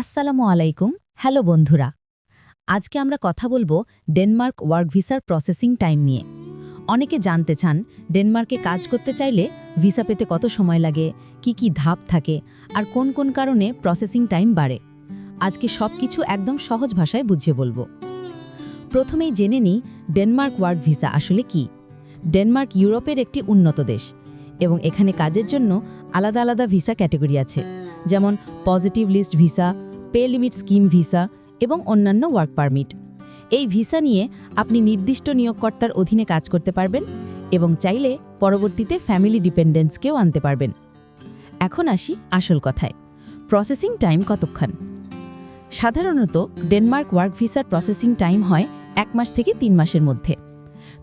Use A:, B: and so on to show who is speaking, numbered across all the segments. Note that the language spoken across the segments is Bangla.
A: আসসালামু আলাইকুম। হ্যালো বন্ধুরা, আজকে আমরা কথা বলব ডেনমার্ক ওয়ার্ক ভিসার প্রসেসিং টাইম নিয়ে। অনেকে জানতে চান, ডেনমার্কে কাজ করতে চাইলে ভিসা পেতে কত সময় লাগে, কি কি ধাপ থাকে, আর কোন কোন কারণে প্রসেসিং টাইম বাড়ে। আজকে সব কিছু একদম সহজ ভাষায় বুঝিয়ে বলব। প্রথমেই জেনে নিই ডেনমার্ক ওয়ার্ক ভিসা আসলে কি। ডেনমার্ক ইউরোপের একটি উন্নত দেশ এবং এখানে কাজের জন্য আলাদা আলাদা ভিসা ক্যাটেগরি আছে, যেমন positive list visa pay limit scheme visa এবং অন্যান্য ওয়ার্ক পারমিট। এই ভিসা নিয়ে আপনি নির্দিষ্ট নিয়োগকর্তার অধীনে কাজ করতে পারবেন এবং চাইলে পরবর্তীতে ফ্যামিলি ডিপেন্ডেন্সকেও আনতে পারবেন। এখন আসি আসল কথায়, প্রসেসিং টাইম কতক্ষণ? সাধারণত ডেনমার্ক ওয়ার্ক ভিসার প্রসেসিং টাইম হয় এক মাস থেকে তিন মাসের মধ্যে।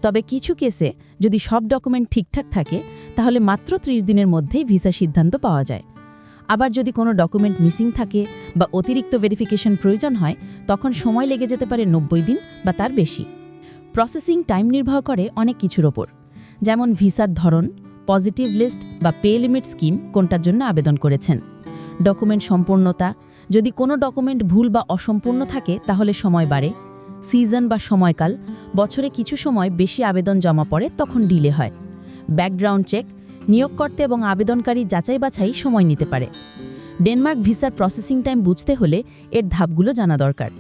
A: তবে কিছু কেসে যদি সব ডকুমেন্ট ঠিকঠাক থাকে, তাহলে মাত্র ত্রিশ দিনের মধ্যেই ভিসা সিদ্ধান্ত পাওয়া যায়। আবার যদি কোনো ডকুমেন্ট মিসিং থাকে বা অতিরিক্ত ভেরিফিকেশন প্রয়োজন হয়, তখন সময় লেগে যেতে পারে নব্বই দিন বা তার বেশি। প্রসেসিং টাইম নির্ভর করে অনেক কিছুর ওপর। যেমন ভিসার ধরন পজিটিভ লিস্ট বা পে লিমিট স্কিম কোনটার জন্য আবেদন করেছেন। ডকুমেন্ট সম্পূর্ণতা, যদি কোনো ডকুমেন্ট ভুল বা অসম্পূর্ণ থাকে, তাহলে সময় বাড়ে। সিজন বা সময়কাল, বছরে কিছু সময় বেশি আবেদন জমা পড়ে তখন ডিলে হয়। ব্যাকগ্রাউন্ড চেক নিয়োগকর্তা এবং আবেদনকারী যাচাই বাছাই সময় নিতে পারে। ডেনমার্ক ভিসার প্রসেসিং টাইম বুঝতে হলে এর ধাপগুলো জানা দরকার।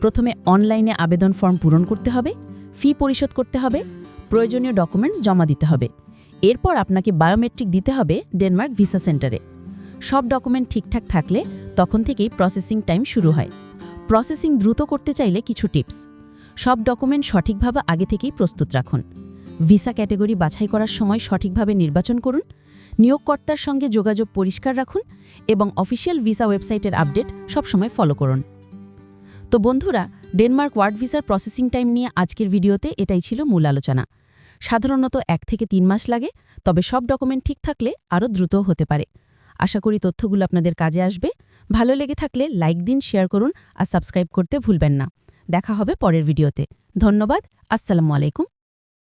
A: প্রথমে অনলাইনে আবেদন ফর্ম পূরণ করতে হবে, ফি পরিশোধ করতে হবে, প্রয়োজনীয় ডকুমেন্টস জমা দিতে হবে। এরপর আপনাকে বায়োমেট্রিক দিতে হবে ডেনমার্ক ভিসা সেন্টারে। সব ডকুমেন্ট ঠিকঠাক থাকলে তখন থেকেই প্রসেসিং টাইম শুরু হয়। প্রসেসিং দ্রুত করতে চাইলে কিছু টিপস। সব ডকুমেন্ট সঠিকভাবে আগে থেকেই প্রস্তুত রাখুন। ভিসা ক্যাটেগরি বাছাই করার সময় সঠিকভাবে নির্বাচন করুন, নিয়োগকর্তার সঙ্গে যোগাযোগ পরিষ্কার রাখুন এবং অফিসিয়াল ভিসা ওয়েবসাইটের আপডেট সবসময় ফলো করুন। তো বন্ধুরা, ডেনমার্ক ওয়ার্ড ভিসার প্রসেসিং টাইম নিয়ে আজকের ভিডিওতে এটাই ছিল মূল আলোচনা। সাধারণত এক থেকে তিন মাস লাগে, তবে সব ডকুমেন্ট ঠিক থাকলে আরও দ্রুত হতে পারে। আশা করি তথ্যগুলো আপনাদের কাজে আসবে। ভালো লেগে থাকলে লাইক দিন, শেয়ার করুন আর সাবস্ক্রাইব করতে ভুলবেন না। দেখা হবে পরের ভিডিওতে। ধন্যবাদ, আসসালামু আলাইকুম।